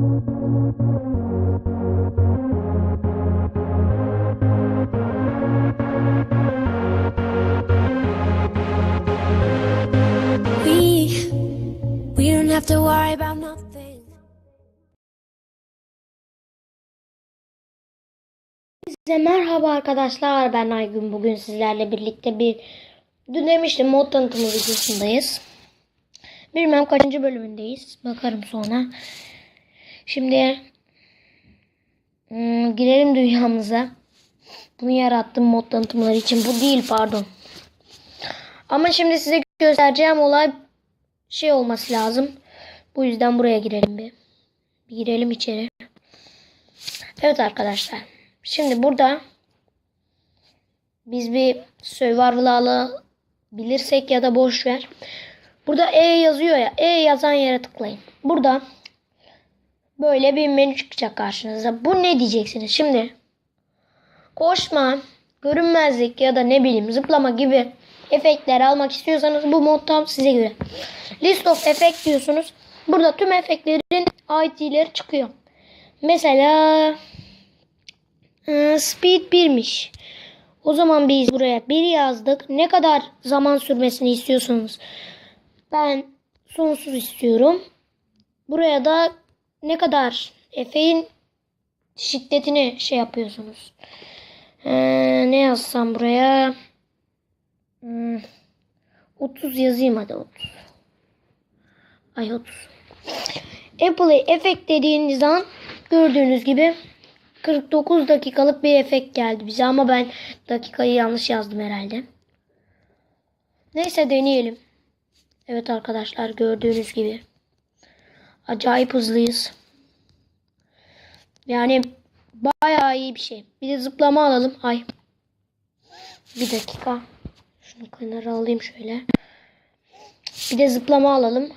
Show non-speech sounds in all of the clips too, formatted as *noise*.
Size merhaba arkadaşlar ben Aygün bugün sizlerle birlikte bir dün demiştim mod tanıtımı videosundayız. Bilmem kaçıncı bölümündeyiz bakarım sonra. Şimdi hmm, girelim dünyamıza. Bunu yarattım mod tanıtımları için bu değil pardon. Ama şimdi size göstereceğim olay şey olması lazım. Bu yüzden buraya girelim bir. Bir girelim içeri. Evet arkadaşlar. Şimdi burada biz bir survival bilirsek ya da boş ver. Burada E yazıyor ya. E yazan yere tıklayın. Burada böyle bir menü çıkacak karşınıza. Bu ne diyeceksiniz? Şimdi koşma, görünmezlik ya da ne bileyim zıplama gibi efektler almak istiyorsanız bu mod tam size göre. List of effect diyorsunuz. Burada tüm efektlerin ID'leri çıkıyor. Mesela ee, Speed 1'miş. O zaman biz buraya 1 yazdık. Ne kadar zaman sürmesini istiyorsanız. Ben sonsuz istiyorum. Buraya da ne kadar efeğin şiddetini şey yapıyorsunuz. Ee, ne yazsam buraya? Hmm, 30 yazayım hadi 30. Ay 30. Apple efekt dediğiniz an gördüğünüz gibi 49 dakikalık bir efekt geldi bize ama ben dakikayı yanlış yazdım herhalde. Neyse deneyelim. Evet arkadaşlar gördüğünüz gibi. Acayip hızlıyız. Yani bayağı iyi bir şey. Bir de zıplama alalım. Ay. Bir dakika. Şunu kenara alayım şöyle. Bir de zıplama alalım.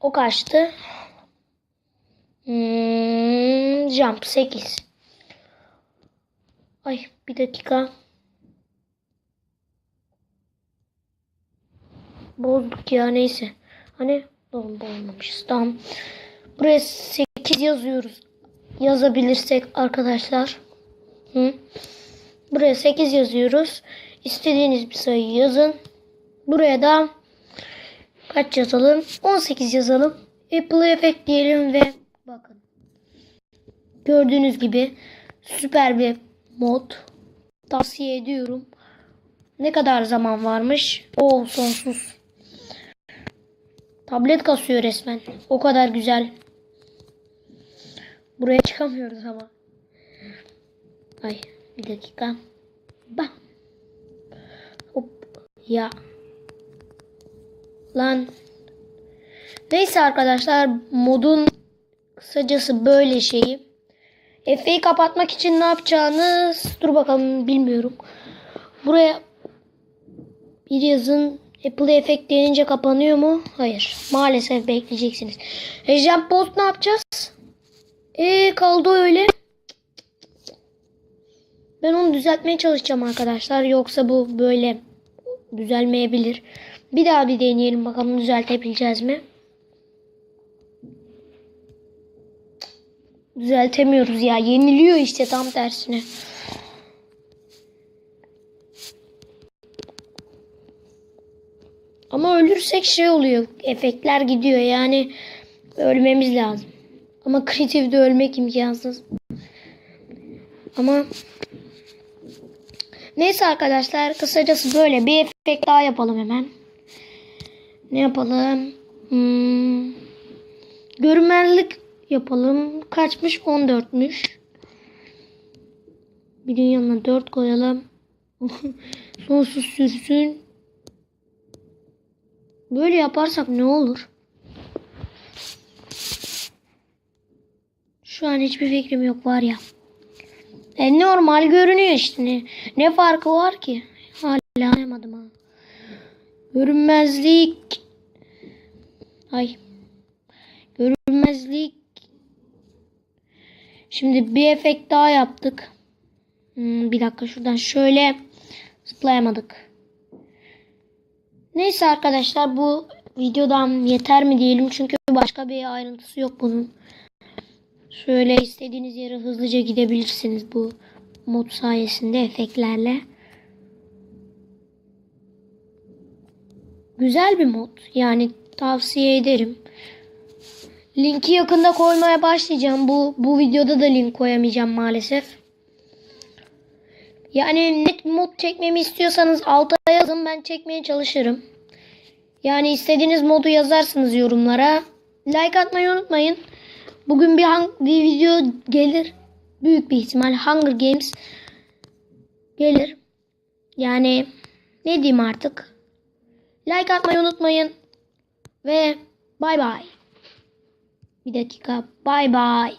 O kaçtı? Hmm, jump 8. Ay bir dakika. Bozduk ya neyse. Hani doğum olmamışız. Tamam. Buraya 8 yazıyoruz. Yazabilirsek arkadaşlar. Hı? Buraya 8 yazıyoruz. İstediğiniz bir sayı yazın. Buraya da kaç yazalım? 18 yazalım. Apple Effect diyelim ve bakın. Gördüğünüz gibi süper bir mod. Tavsiye ediyorum. Ne kadar zaman varmış? O sonsuz. Tablet kasıyor resmen. O kadar güzel. Buraya çıkamıyoruz ama. Ay bir dakika. Bak. Hop. Ya. Lan. Neyse arkadaşlar modun kısacası böyle şeyi. Efe'yi kapatmak için ne yapacağınız dur bakalım bilmiyorum. Buraya bir yazın Apple Effect denince kapanıyor mu? Hayır. Maalesef bekleyeceksiniz. E Jump Post ne yapacağız? E kaldı öyle. Ben onu düzeltmeye çalışacağım arkadaşlar. Yoksa bu böyle düzelmeyebilir. Bir daha bir deneyelim bakalım düzeltebileceğiz mi? Düzeltemiyoruz ya. Yeniliyor işte tam tersine. Ama ölürsek şey oluyor. Efektler gidiyor. Yani ölmemiz lazım. Ama kreatifde ölmek imkansız. Ama neyse arkadaşlar kısacası böyle bir efekt daha yapalım hemen. Ne yapalım? Hmm. Görünmezlik yapalım. Kaçmış? 14'müş. Birin yanına 4 koyalım. *laughs* Sonsuz sürsün. Böyle yaparsak ne olur? Şu an hiçbir fikrim yok var ya. E normal görünüyor işte. Ne, ne farkı var ki? Hala anlamadım ha. Görünmezlik. Ay. Görünmezlik. Şimdi bir efekt daha yaptık. Hmm, bir dakika şuradan şöyle zıplayamadık. Neyse arkadaşlar bu videodan yeter mi diyelim. Çünkü başka bir ayrıntısı yok bunun. Şöyle istediğiniz yere hızlıca gidebilirsiniz bu mod sayesinde efektlerle. Güzel bir mod. Yani tavsiye ederim. Linki yakında koymaya başlayacağım. Bu bu videoda da link koyamayacağım maalesef. Yani net mod çekmemi istiyorsanız alta yazın ben çekmeye çalışırım. Yani istediğiniz modu yazarsınız yorumlara. Like atmayı unutmayın. Bugün bir, hang- bir video gelir. Büyük bir ihtimal Hunger Games gelir. Yani ne diyeyim artık. Like atmayı unutmayın. Ve bay bay. Bir dakika. Bay bay.